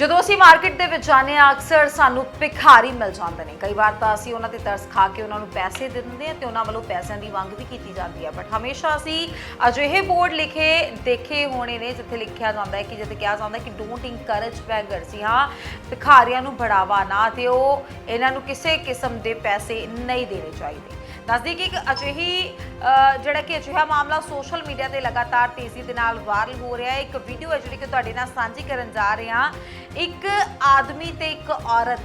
ਜਦੋਂ ਅਸੀਂ ਮਾਰਕੀਟ ਦੇ ਵਿੱਚ ਜਾਂਦੇ ਹਾਂ, ਅਕਸਰ ਸਾਨੂੰ ਭਿਖਾਰੀ ਮਿਲ ਜਾਂਦੇ ਨੇ। ਕਈ ਵਾਰ ਤਾਂ ਅਸੀਂ ਉਹਨਾਂ ਤੇ ਤਰਸ ਖਾ ਕੇ ਉਹਨਾਂ ਨੂੰ ਪੈਸੇ ਦਿੰਦੇ ਹਾਂ ਤੇ ਉਹਨਾਂ ਵੱਲੋਂ ਪੈਸਿਆਂ ਦੀ ਮੰਗ ਵੀ ਕੀਤੀ ਜਾਂਦੀ ਹੈ। ਬਟ ਹਮੇਸ਼ਾ ਅਸੀਂ ਅਜਿਹੇ ਬੋਰਡ ਲਿਖੇ, ਦੇਖੇ ਹੋਣੇ ਨੇ, ਜਿੱਥੇ ਲਿਖਿਆ ਜਾਂਦਾ ਹੈ ਕਿ, ਜਿੱਥੇ ਕਿਹਾ ਜਾਂਦਾ ਕਿ ਡੋਂਟ ਇਨਕਰੇਜ ਬੈਗਰਸ ਹਾਂ, ਭਿਖਾਰੀਆਂ ਨੂੰ ਬੜਾਵਾ ਨਾ ਦਿਓ। ਇਹਨਾਂ ਨੂੰ ਕਿਸੇ ਕਿਸਮ ਦੇ ਪੈਸੇ ਨਹੀਂ ਦੇਣੇ ਚਾਹੀਦੇ। ਦੱਸਦੀ ਕਿ ਇੱਕ ਅਜਿਹੀ ਜਿਹੜਾ ਕਿ ਅਜਿਹਾ ਮਾਮਲਾ ਸੋਸ਼ਲ ਮੀਡੀਆ ਤੇ ਲਗਾਤਾਰ ਤੇਜ਼ੀ ਦੇ ਨਾਲ ਵਾਇਰਲ ਹੋ ਰਿਹਾ ਹੈ। ਇੱਕ ਵੀਡੀਓ ਹੈ ਜਿਹੜੀ ਕਿ ਤੁਹਾਡੇ ਨਾਲ ਸਾਂਝੀ ਕਰਨ ਜਾ ਰਹੇ ਹਾਂ। ਇੱਕ ਆਦਮੀ ਤੇ ਇੱਕ ਔਰਤ,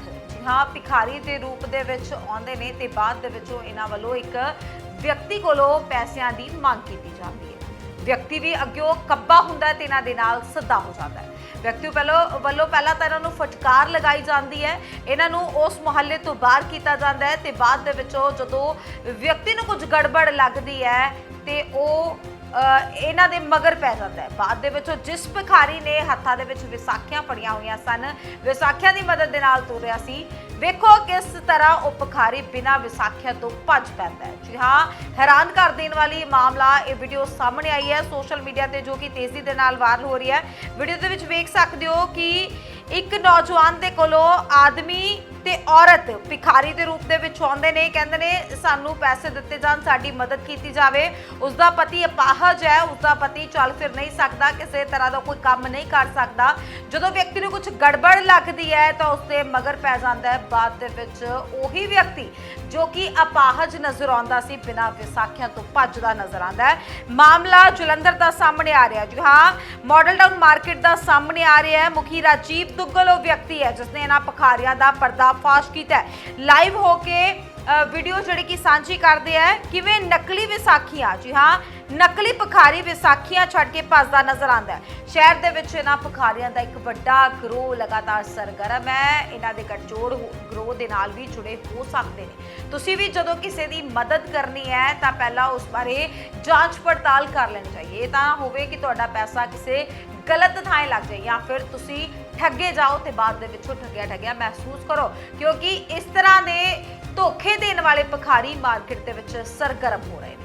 ਹਾਂ, ਭਿਖਾਰੀ ਦੇ ਰੂਪ ਦੇ ਵਿੱਚ ਆਉਂਦੇ ਨੇ ਤੇ ਬਾਅਦ ਦੇ ਵਿੱਚੋਂ ਇਹਨਾਂ ਵੱਲੋਂ ਇੱਕ ਵਿਅਕਤੀ ਕੋਲੋਂ ਪੈਸਿਆਂ ਦੀ ਮੰਗ ਕੀਤੀ ਜਾਂਦੀ ਹੈ। ਵਿਅਕਤੀ ਵੀ ਅੱਗਿਓਂ ਕੱਬਾ ਹੁੰਦਾ ਹੈ ਤੇ ਇਹਨਾਂ ਦੇ ਨਾਲ ਸੱਦਾ ਹੋ ਜਾਂਦਾ ਹੈ। ਵਿਅਕਤੀ ਵੱਲੋਂ ਵੱਲੋਂ ਪਹਿਲਾਂ ਤਾਂ ਇਹਨਾਂ ਨੂੰ ਫਟਕਾਰ ਲਗਾਈ ਜਾਂਦੀ ਹੈ। ਇਹਨਾਂ ਨੂੰ ਉਸ ਮੁਹੱਲੇ ਤੋਂ ਬਾਹਰ ਕੀਤਾ ਜਾਂਦਾ ਹੈ ਤੇ ਬਾਅਦ ਦੇ ਵਿੱਚੋਂ ਜਦੋਂ ਵਿਅਕਤੀ ਨੂੰ ਕੁਝ ਗੜਬੜ ਲੱਗਦੀ ਹੈ ਤੇ ਉਹ ਇਹਨਾਂ ਦੇ ਮਗਰ ਪੈ ਜਾਂਦਾ ਹੈ। ਬਾਅਦ ਦੇ ਵਿੱਚੋਂ ਜਿਸ ਭਿਖਾਰੀ ਨੇ ਹੱਥਾਂ ਦੇ ਵਿੱਚ ਵਿਸਾਖੀਆਂ ਫੜੀਆਂ ਹੋਈਆਂ ਸਨ, ਵਿਸਾਖੀਆਂ ਦੀ ਮਦਦ ਦੇ ਨਾਲ ਤੁਰਿਆ ਸੀ, ਵੇਖੋ ਕਿਸ ਤਰ੍ਹਾਂ ਉਹ ਭਿਖਾਰੀ ਬਿਨਾਂ ਵਿਸਾਖੀਆਂ ਤੋਂ ਭੱਜ ਪੈਂਦਾ ਹੈ। ਜੀ ਹਾਂ, ਹੈਰਾਨ ਕਰ ਦੇਣ ਵਾਲੀ ਮਾਮਲਾ, ਇਹ ਵੀਡੀਓ ਸਾਹਮਣੇ ਆਈ ਹੈ ਸੋਸ਼ਲ ਮੀਡੀਆ ਤੇ ਜੋ ਕਿ ਤੇਜ਼ੀ ਦੇ ਨਾਲ ਵਾਇਰਲ ਹੋ ਰਹੀ ਹੈ। ਵੀਡੀਓ ਦੇ ਵਿੱਚ ਵੇਖ ਸਕਦੇ ਹੋ ਕਿ ਇੱਕ ਨੌਜਵਾਨ ਦੇ ਕੋਲੋਂ ਆਦਮੀ ਤੇ ਔਰਤ ਭਿਖਾਰੀ ਦੇ ਰੂਪ ਦੇ ਵਿੱਚ ਆਉਂਦੇ ਨੇ, ਕਹਿੰਦੇ ਨੇ, ਸਾਨੂੰ ਪੈਸੇ ਦਿੱਤੇ ਜਾਣ, ਸਾਡੀ ਮਦਦ ਕੀਤੀ ਜਾਵੇ। ਉਸ ਦਾ ਪਤੀ ਅਪਾਹਜ ਹੈ ਉਸ ਦਾ ਪਤੀ ਚੱਲ ਫਿਰ ਨਹੀਂ ਸਕਦਾ, ਕਿਸੇ ਤਰ੍ਹਾਂ ਦਾ ਕੋਈ ਕੰਮ ਨਹੀਂ ਕਰ ਸਕਦਾ। ਜਦੋਂ ਵਿਅਕਤੀ ਨੂੰ ਕੁਝ ਗੜਬੜ ਲੱਗਦੀ ਹੈ, ਤਾਂ ਉਸ ਦੇ ਮਗਰ ਪੈ ਜਾਂਦਾ ਹੈ। ਬਾਅਦ ਦੇ ਵਿੱਚ ਉਹੀ ਵਿਅਕਤੀ ਜੋ ਕਿ ਅਪਾਹਜ ਨਜ਼ਰ ਆਉਂਦਾ ਸੀ, ਬਿਨਾਂ ਵਿਸਾਖੀਆਂ ਤੋਂ ਭੱਜਦਾ ਨਜ਼ਰ ਆਉਂਦਾ ਹੈ। ਮਾਮਲਾ ਜਲੰਧਰ ਦਾ ਸਾਹਮਣੇ ਆ ਰਿਹਾ ਜੀ ਹਾਂ, ਮਾਡਲ ਟਾਊਨ ਮਾਰਕੀਟ ਦਾ ਸਾਹਮਣੇ ਆ ਰਿਹਾ ਹੈ। ਮੁਖੀ ਰਾਜੀਵ ਦੁੱਗਲ, ਉਹ ਵਿਅਕਤੀ ਹੈ ਜਿਸ ਨੇ ਇਹਨਾਂ ਭਖਾਰੀਆਂ ਦਾ ਪਰਦਾ ਪਰਦਾਫਾਸ਼ ਕੀਤਾ ਲਾਈਵ ਹੋ ਕੇ ਵੀਡੀਓ ਜਿਹੜੀ ਕਿ ਸਾਂਝੀ ਕਰਦੇ ਆ, ਕਿਵੇਂ ਨਕਲੀ ਵਿਸਾਖੀਆਂ, ਜੀ ਹਾਂ, ਨਕਲੀ ਭਖਾਰੀ ਵਿਸਾਖੀਆਂ ਛੱਡ ਕੇ ਭੱਜਦਾ ਨਜ਼ਰ ਆਉਂਦਾ ਹੈ। ਸ਼ਹਿਰ ਦੇ ਵਿੱਚ ਇਹਨਾਂ ਭਖਾਰੀਆਂ ਦਾ ਇੱਕ ਵੱਡਾ ਗਰੋਹ ਲਗਾਤਾਰ ਸਰਗਰਮ ਹੈ। ਇਹਨਾਂ ਦੇ ਗਠਜੋੜ ਗਰੋਹ ਦੇ ਨਾਲ ਵੀ ਜੁੜੇ ਹੋ ਸਕਦੇ ਨੇ। ਤੁਸੀਂ ਵੀ ਜਦੋਂ ਕਿਸੇ ਦੀ ਮਦਦ ਕਰਨੀ ਹੈ, ਤਾਂ ਪਹਿਲਾਂ ਉਸ ਬਾਰੇ ਜਾਂਚ ਪੜਤਾਲ ਕਰ ਲੈਣੀ ਚਾਹੀਏ। ਇਹ ਤਾਂ ਹੋਵੇ ਕਿ ਤੁਹਾਡਾ ਪੈਸਾ ਕਿਸੇ ਗਲਤ ਥਾਂ ਲੱਗ ਜਾਏ ਜਾਂ ਫਿਰ ਤੁਸੀਂ ਠੱਗੇ ਜਾਓ ਤੇ ਬਾਅਦ ਦੇ ਵਿੱਚੋਂ ਠੱਗਿਆ ਠੱਗਿਆ ਮਹਿਸੂਸ ਕਰੋ। ਕਿਉਂਕਿ ਇਸ ਤਰ੍ਹਾਂ ਦੇ ਧੋਖੇ ਦੇਣ ਵਾਲੇ ਭਖਾਰੀ ਮਾਰਕੀਟ ਦੇ ਵਿੱਚ ਸਰਗਰਮ ਹੋ ਰਹੇ ਨੇ।